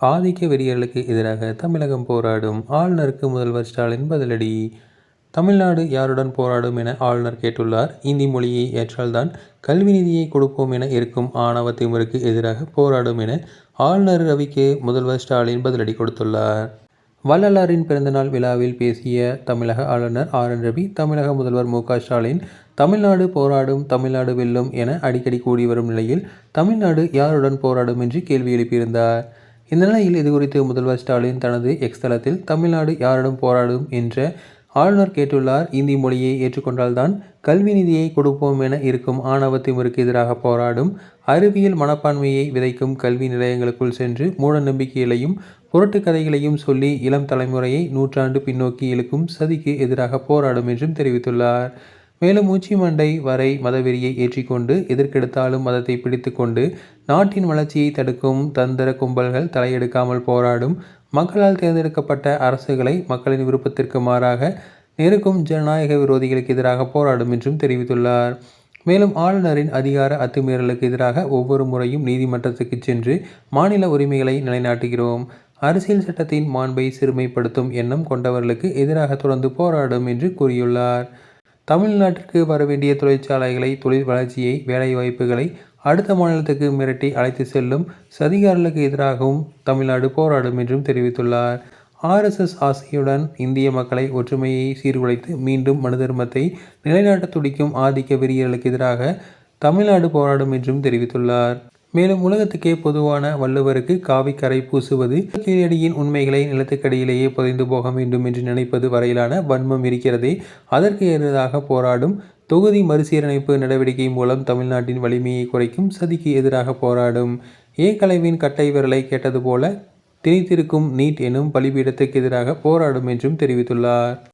ஆதிக்க வெறியர்களுக்கு எதிராக தமிழகம் போராடும் ஆளுநருக்கு முதல்வர் ஸ்டாலின் பதிலடி. தமிழ்நாடு யாருடன் போராடும் என ஆளுநர் கேட்டுள்ளார். இந்தி மொழியை ஏற்றால்தான் கல்வி நிதியை கொடுப்போம் என இருக்கும் ஆணவ திமிருக்கு எதிராக போராடும் என ஆளுநர் ரவிக்கு முதல்வர் ஸ்டாலின் பதிலடி கொடுத்துள்ளார். வள்ளலாரின் பிறந்தநாள் விழாவில் பேசிய தமிழக ஆளுநர் ஆர் என் ரவி தமிழக முதல்வர் மு க ஸ்டாலின் தமிழ்நாடு போராடும் தமிழ்நாடு வெல்லும் என அடிக்கடி கூடி வரும் நிலையில் தமிழ்நாடு யாருடன் போராடும் என்று கேள்வி எழுப்பியிருந்தார். இந்த நிலையில் இதுகுறித்து முதல்வர் ஸ்டாலின் தனது எக்ஸ் தளத்தில் தமிழ்நாடு யாரிடம் போராடும் என்ற ஆளுநர் கேட்டுள்ளார். இந்தி மொழியை ஏற்றுக்கொண்டால்தான் கல்வி நிதியை கொடுப்போம் என இருக்கும் ஆணவ எதிராக போராடும் அறிவியல் மனப்பான்மையை விதைக்கும் கல்வி நிலையங்களுக்குள் சென்று மூட நம்பிக்கைகளையும் புரட்டு கதைகளையும் சொல்லி இளம் தலைமுறையை நூற்றாண்டு பின்னோக்கி இழுக்கும் சதிக்கு எதிராக போராடும் என்றும் தெரிவித்துள்ளார். மேலும் உச்சி மண்டை வரை மதவெறியை ஏற்றிக்கொண்டு எதற்கெடுத்தாலும் மதத்தை பிடித்து கொண்டு நாட்டின் வளர்ச்சியை தடுக்கும் தந்திர கும்பல்கள் தலையெடுக்காமல் போராடும் மக்களால் தேர்ந்தெடுக்கப்பட்ட அரசுகளை மக்களின் விருப்பத்திற்கு மாறாக நெருக்கும் ஜனநாயக விரோதிகளுக்கு எதிராக போராடும் என்றும் தெரிவித்துள்ளார். மேலும் ஆளுநரின் அதிகார அத்துமீறலுக்கு எதிராக ஒவ்வொரு முறையும் நீதிமன்றத்துக்கு சென்று மாநில உரிமைகளை நிலைநாட்டுகிறோம். அரசியல் சட்டத்தின் மாண்பை சிறுமைப்படுத்தும் எண்ணம் கொண்டவர்களுக்கு எதிராக தொடர்ந்து போராடும் என்று கூறியுள்ளார். தமிழ்நாட்டிற்கு வரவேண்டிய தொழிற்சாலைகளை தொழில் வளர்ச்சியை வேலைவாய்ப்புகளை அடுத்த மாநிலத்துக்கு மிரட்டி அழைத்து செல்லும் சதிகாரர்களுக்கு எதிராகவும் தமிழ்நாடு போராடும் என்றும் தெரிவித்துள்ளார். ஆர்எஸ்எஸ் ஆசையுடன் இந்திய மக்களை ஒற்றுமையை சீர்குலைத்து மீண்டும் மனு தர்மத்தை நிலைநாட்ட துடிக்கும் ஆதிக்க வெறியர்களுக்கு எதிராக தமிழ்நாடு போராடும் என்றும் தெரிவித்துள்ளார். மேலும் உலகத்துக்கே பொதுவான வள்ளுவருக்கு காவிக்கரை கரை பூசுவது கீழடியின் உண்மைகளை நிலத்துக்கடியிலேயே புதைந்து போக வேண்டும் என்று நினைப்பது வரையிலான வன்மம் இருக்கிறதே அதற்கு எதிராக போராடும் தொகுதி மறுசீரமைப்பு நடவடிக்கை மூலம் தமிழ்நாட்டின் வலிமையை குறைக்கும் சதிக்கு எதிராக போராடும். ஏ கலைவின் கட்டை விரலை கேட்டது போல திணித்திருக்கும் நீட் எனும் பலிபீடத்துக்கு எதிராக போராடும் என்றும் தெரிவித்துள்ளார்.